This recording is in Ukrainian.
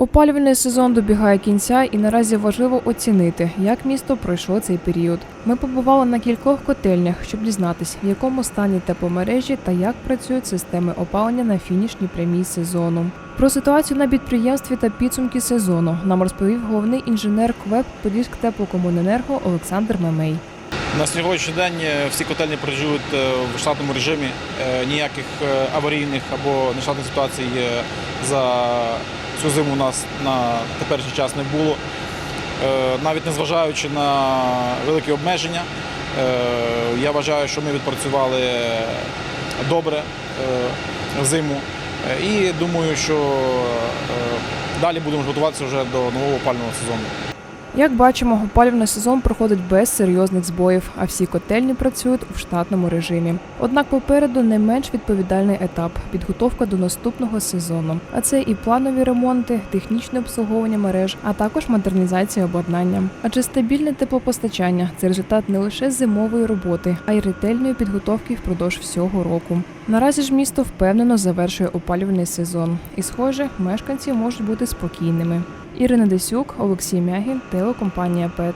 Опалювальний сезон добігає кінця, і наразі важливо оцінити, як місто пройшло цей період. Ми побували на кількох котельнях, щоб дізнатись, в якому стані тепломережі та як працюють системи опалення на фінішній прямій сезону. Про ситуацію на підприємстві та підсумки сезону нам розповів головний інженер КВЕП Подільськ теплокомуненерго Олександр Мемей. На сьогоднішній день е, всі котельні працюють е, в штатному режимі. Е, Ніяких аварійних або нештатних ситуацій за цю зиму у нас на теперішній час не було. Е, Навіть незважаючи на великі обмеження, е, я вважаю, що ми відпрацювали добре е, зиму. І думаю, що далі будемо готуватися вже до нового опального сезону. Як бачимо, опалювальний сезон проходить без серйозних збоїв, а всі котельні працюють у штатному режимі. Однак попереду не менш відповідальний етап підготовка до наступного сезону. А це і планові ремонти, технічне обслуговування мереж, а також модернізація обладнання. Адже стабільне теплопостачання це результат не лише зимової роботи, а й ретельної підготовки впродовж всього року. Наразі ж місто впевнено завершує опалювальний сезон, і, схоже, мешканці можуть бути спокійними. Ірина Десюк, Олексій Мягін, телекомпанія ПЕТ.